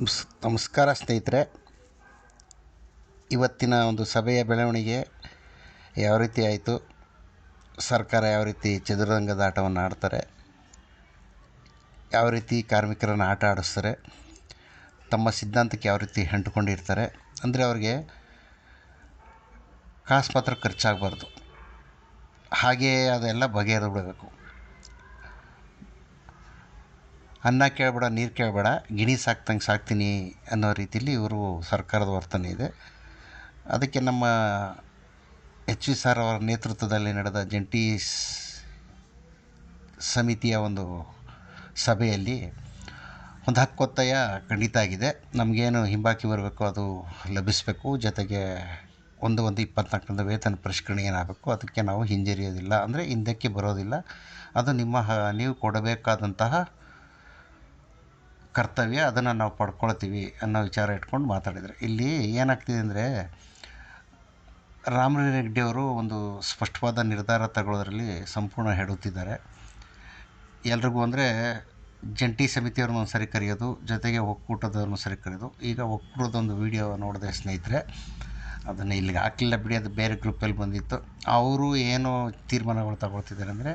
ನಮಸ್, ನಮಸ್ಕಾರ ಸ್ನೇಹಿತರೆ. ಇವತ್ತಿನ ಒಂದು ಸಭೆಯ ಬೆಳವಣಿಗೆ ಯಾವ ರೀತಿ ಆಯಿತು? ಸರ್ಕಾರ ಯಾವ ರೀತಿ ಚದುರಂಗದ ಆಟವನ್ನು ಆಡ್ತಾರೆ? ಯಾವ ರೀತಿ ಕಾರ್ಮಿಕರನ್ನು ಆಟ ಆಡಿಸ್ತಾರೆ? ತಮ್ಮ ಸಿದ್ಧಾಂತಕ್ಕೆ ಯಾವ ರೀತಿ ಹೆಂಟ್ಕೊಂಡಿರ್ತಾರೆ ಅಂದರೆ ಅವ್ರಿಗೆ ಕಾಸು ಮಾತ್ರ ಖರ್ಚಾಗಬಾರ್ದು. ಹಾಗೆಯೇ ಅದೆಲ್ಲ ಬಗೆಹರಿದು ಬಿಡಬೇಕು ಅನ್ನ ಕೇಳಬೇಡ, ನೀರು ಕೇಳಬೇಡ, ಗಿಣಿ ಸಾಕ್ತಂಗೆ ಸಾಕ್ತೀನಿ ಅನ್ನೋ ರೀತಿಯಲ್ಲಿ ಇವರು ಸರ್ಕಾರದ ವರ್ತನೆ ಇದೆ. ಅದಕ್ಕೆ ನಮ್ಮ ಎಚ್ ವಿ ಸರ್ ಅವರ ನೇತೃತ್ವದಲ್ಲಿ ನಡೆದ ಜಂಟಿ ಸಮಿತಿಯ ಒಂದು ಸಭೆಯಲ್ಲಿ ಒಂದು ಹಕ್ಕೊತ್ತಾಯ ಖಂಡಿತ ಆಗಿದೆ. ನಮಗೇನು ಹಿಂಬಾಕಿ ಬರಬೇಕು ಅದು ಲಭಿಸಬೇಕು. ಜೊತೆಗೆ ಒಂದು ಒಂದು ಇಪ್ಪತ್ನಾಲ್ಕರಿಂದ ವೇತನ ಪರಿಷ್ಕರಣೆ ಏನಾಗಬೇಕು, ಅದಕ್ಕೆ ನಾವು ಹಿಂಜರಿಯೋದಿಲ್ಲ. ಅಂದರೆ ಹಿಂದಕ್ಕೆ ಬರೋದಿಲ್ಲ. ಅದು ನಿಮ್ಮ ನೀವು ಕೊಡಬೇಕಾದಂತಹ ಕರ್ತವ್ಯ, ಅದನ್ನು ನಾವು ಪಡ್ಕೊಳ್ತೀವಿ ಅನ್ನೋ ವಿಚಾರ ಇಟ್ಕೊಂಡು ಮಾತಾಡಿದರು. ಇಲ್ಲಿ ಏನಾಗ್ತಿದೆ ಅಂದರೆ ರಾಮರೆಡ್ಡಿ ಅವರು ಒಂದು ಸ್ಪಷ್ಟವಾದ ನಿರ್ಧಾರ ತಗೊಳ್ಳೋದ್ರಲ್ಲಿ ಸಂಪೂರ್ಣ ಹೆಡುತ್ತಿದ್ದಾರೆ ಎಲ್ರಿಗೂ ಅಂದರೆ, ಜಂಟಿ ಸಮಿತಿಯವ್ರನ್ನ ಒಂದು ಸರಿ ಕರೆಯೋದು, ಜೊತೆಗೆ ಒಕ್ಕೂಟದವ್ರನ್ನ ಸರಿ ಕರೆಯೋದು. ಈಗ ಒಕ್ಕೂಟದೊಂದು ವಿಡಿಯೋ ನೋಡಿದೆ ಸ್ನೇಹಿತರೆ, ಅದನ್ನು ಇಲ್ಲಿಗೆ ಹಾಕಲಿಲ್ಲ ಬಿಡಿ, ಅದು ಬೇರೆ ಗ್ರೂಪಲ್ಲಿ ಬಂದಿತ್ತು. ಅವರು ಏನು ತೀರ್ಮಾನಗಳು ತಗೊಳ್ತಿದ್ದಾರೆ ಅಂದರೆ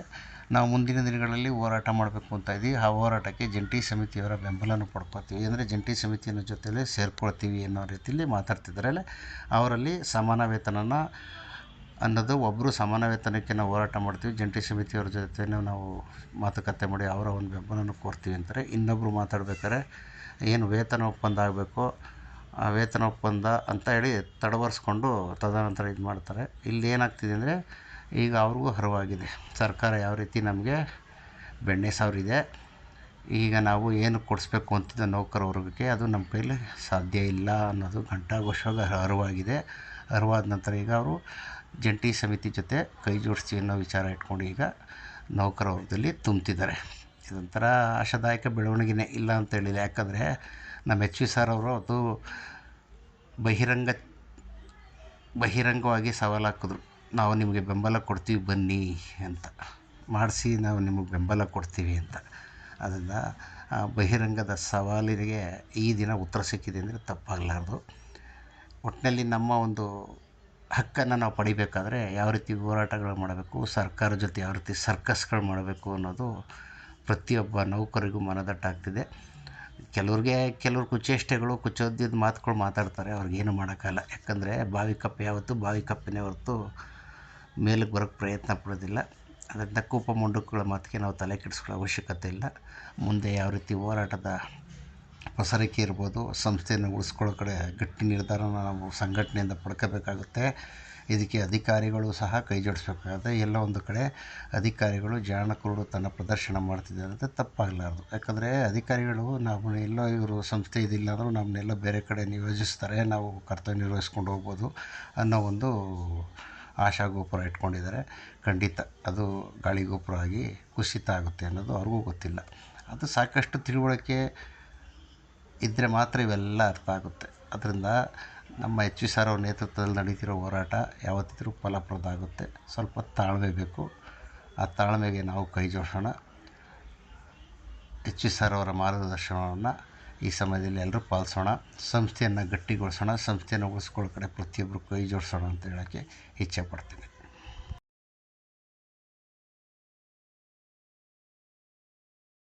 ನಾವು ಮುಂದಿನ ದಿನಗಳಲ್ಲಿ ಹೋರಾಟ ಮಾಡಬೇಕು ಅಂತ ಇದ್ದೀವಿ. ಆ ಹೋರಾಟಕ್ಕೆ ಜಂಟಿ ಸಮಿತಿಯವರ ಬೆಂಬಲವನ್ನು ಪಡ್ಕೊಳ್ತೀವಿ ಅಂದರೆ ಜಂಟಿ ಸಮಿತಿಯನ್ನ ಜೊತೆಯಲ್ಲಿ ಸೇರ್ಕೊಳ್ತೀವಿ ಅನ್ನೋ ರೀತಿಯಲ್ಲಿ ಮಾತಾಡ್ತಿದ್ದಾರೆ ಅವರಲ್ಲಿ ಸಮಾನ ವೇತನನ ಅನ್ನೋದು ಒಬ್ಬರು ಸಮಾನ ವೇತನಕ್ಕೆ ನಾವು ಹೋರಾಟ ಮಾಡ್ತೀವಿ. ಜಂಟಿ ಸಮಿತಿಯವ್ರ ಜೊತೆ ನಾವು ಮಾತುಕತೆ ಮಾಡಿ ಅವರ ಒಂದು ಬೆಂಬಲವನ್ನು ಕೋರ್ತೀವಿ ಅಂತಾರೆ. ಇನ್ನೊಬ್ಬರು ಮಾತಾಡ್ಬೇಕಾದ್ರೆ ಏನು ವೇತನ ಒಪ್ಪಂದ ಆಗಬೇಕು, ಆ ವೇತನ ಒಪ್ಪಂದ ಅಂತ ಹೇಳಿ ತಡವರಿಸ್ಕೊಂಡು ತದನಂತರ ಇದು ಮಾಡ್ತಾರೆ. ಇಲ್ಲಿ ಏನಾಗ್ತಿದೆ ಅಂದರೆ ಈಗ ಅವ್ರಿಗೂ ಹರವಾಗಿದೆ ಸರ್ಕಾರ ಯಾವ ರೀತಿ ನಮಗೆ ಬೆಣ್ಣೆ ಸಾವಿರಿದೆ ಈಗ ನಾವು ಏನು ಕೊಡಿಸ್ಬೇಕು ಅಂತಿದ್ದ ನೌಕರ ವರ್ಗಕ್ಕೆ ಅದು ನಮ್ಮ ಕೈಲಿ ಸಾಧ್ಯ ಇಲ್ಲ ಅನ್ನೋದು ಘಂಟಾಘೋಷವಾಗಿ ಅರಿವಾಗಿದೆ. ಅರಿವಾದ ನಂತರ ಈಗ ಅವರು ಜಂಟಿ ಸಮಿತಿ ಜೊತೆ ಕೈ ಜೋಡಿಸಿ ಅನ್ನೋ ವಿಚಾರ ಇಟ್ಕೊಂಡು ಈಗ ನೌಕರ ವರ್ಗದಲ್ಲಿ ತುಂಬ್ತಿದ್ದಾರೆ. ಇದೊಂಥರ ಆಶಾದಾಯಕ ಬೆಳವಣಿಗೆನೇ ಇಲ್ಲ ಅಂತ ಹೇಳಿದೆ ಯಾಕಂದರೆ ನಮ್ಮ ಎಚ್ ವಿ ಸರ್ ಅವರು ಅದು ಬಹಿರಂಗ, ಬಹಿರಂಗವಾಗಿ ಸವಾಲು ಹಾಕಿದ್ರು ನಾವು ನಿಮಗೆ ಬೆಂಬಲ ಕೊಡ್ತೀವಿ, ಬನ್ನಿ ಅಂತ. ಮಾಡಿಸಿ ನಾವು ನಿಮಗೆ ಬೆಂಬಲ ಕೊಡ್ತೀವಿ ಅಂತ. ಅದರಿಂದ ಬಹಿರಂಗದ ಸವಾಲಿಗೆ ಈ ದಿನ ಉತ್ತರ ಸಿಕ್ಕಿದೆ ಅಂದರೆ ತಪ್ಪಾಗಲಾರ್ದು. ಒಟ್ಟಿನಲ್ಲಿ ನಮ್ಮ ಒಂದು ಹಕ್ಕನ್ನು ನಾವು ಪಡಿಬೇಕಾದ್ರೆ ಯಾವ ರೀತಿ ಹೋರಾಟಗಳು ಮಾಡಬೇಕು, ಸರ್ಕಾರ ಜೊತೆ ಯಾವ ರೀತಿ ಸರ್ಕಸ್ಗಳು ಮಾಡಬೇಕು ಅನ್ನೋದು ಪ್ರತಿಯೊಬ್ಬ ನೌಕರಿಗೂ ಮನದಟ್ಟಾಗ್ತಿದೆ. ಕೆಲವ್ರಿಗೆ, ಕೆಲವ್ರು ಕುಚೇಷ್ಟೆಗಳು, ಕುಚೋದ್ಯದ ಮಾತುಗಳು ಮಾತಾಡ್ತಾರೆ, ಅವ್ರಿಗೇನು ಮಾಡೋಕ್ಕಲ್ಲ ಯಾಕಂದರೆ ಬಾವಿ ಕಪ್ಪೆ ಯಾವತ್ತು ಬಾವಿ ಕಪ್ಪೆನೇ ಹೊರತು ಮೇಲಕ್ಕೆ ಬರೋಕ್ಕೆ ಪ್ರಯತ್ನ ಪಡೋದಿಲ್ಲ. ಅದರಿಂದ ಕೂಪ ಮಾತಿಗೆ ನಾವು ತಲೆ ಕೆಡಿಸ್ಕೊಳ್ಳೋ ಅವಶ್ಯಕತೆ ಇಲ್ಲ. ಮುಂದೆ ಯಾವ ರೀತಿ ಹೋರಾಟದ ಪಸರಿಕೆ ಇರ್ಬೋದು, ಸಂಸ್ಥೆಯನ್ನು ಉಳಿಸ್ಕೊಳ್ಳೋ ಕಡೆ ಗಟ್ಟಿ ನಿರ್ಧಾರನ ನಾವು ಸಂಘಟನೆಯಿಂದ ಪಡ್ಕೋಬೇಕಾಗುತ್ತೆ. ಇದಕ್ಕೆ ಅಧಿಕಾರಿಗಳು ಸಹ ಕೈ ಜೋಡಿಸ್ಬೇಕಾಗುತ್ತೆ. ಎಲ್ಲ ಒಂದು ಕಡೆ ಅಧಿಕಾರಿಗಳು ಜಾಣ ಕುರುಡು ತನ್ನ ಪ್ರದರ್ಶನ ಮಾಡ್ತಿದ್ದಾರೆ ಅಂತ ತಪ್ಪಾಗಲಾರ್ದು. ಯಾಕಂದರೆ ಅಧಿಕಾರಿಗಳು ನಾವು ಎಲ್ಲೋ ಇವರು ಸಂಸ್ಥೆ ಇದಿಲ್ಲ ಅಂದರೂ ನಮ್ಮನ್ನೆಲ್ಲ ಬೇರೆ ಕಡೆ ನಿಯೋಜಿಸ್ತಾರೆ. ನಾವು ಕರ್ತವ್ಯ ನಿರ್ವಹಿಸ್ಕೊಂಡು ಹೋಗ್ಬೋದು ಅನ್ನೋ ಒಂದು ಆಶಾಗೋಪುರ ಇಟ್ಕೊಂಡಿದ್ದಾರೆ. ಖಂಡಿತ ಅದು ಗಾಳಿಗೋಪುರ ಆಗಿ ಕುಸಿತ ಆಗುತ್ತೆ ಅನ್ನೋದು ಅವ್ರಿಗೂ ಗೊತ್ತಿಲ್ಲ. ಅದು ಸಾಕಷ್ಟು ತಿಳುವಳಿಕೆ ಇದ್ದರೆ ಮಾತ್ರ ಇವೆಲ್ಲ ಅರ್ಥ ಆಗುತ್ತೆ. ಅದರಿಂದ ನಮ್ಮ ಎಚ್ ವಿ ಸರ್ ಅವ್ರ ನೇತೃತ್ವದಲ್ಲಿ ನಡೀತಿರೋ ಹೋರಾಟ ಯಾವತ್ತಿದ್ರೂ ಫಲಪ್ರದ ಆಗುತ್ತೆ. ಸ್ವಲ್ಪ ತಾಳ್ಮೆ ಬೇಕು. ಆ ತಾಳ್ಮೆಗೆ ನಾವು ಕೈ ಜೋಡಿಸೋಣ. ಎಚ್ ವಿ ಸರ್ ಅವರ ಮಾರ್ಗದರ್ಶನವನ್ನು ಈ ಸಮಯದಲ್ಲಿ ಎಲ್ಲರೂ ಪಾಲಿಸೋಣ, ಸಂಸ್ಥೆಯನ್ನು ಗಟ್ಟಿಗೊಳಿಸೋಣ, ಸಂಸ್ಥೆಯನ್ನು ಉಳಿಸ್ಕೊಳ್ಳೋ ಕಡೆ ಪ್ರತಿಯೊಬ್ಬರು ಕೈ ಜೋಡಿಸೋಣ ಅಂತ ಹೇಳೋಕ್ಕೆ ಇಚ್ಛೆ ಪಡ್ತೀನಿ.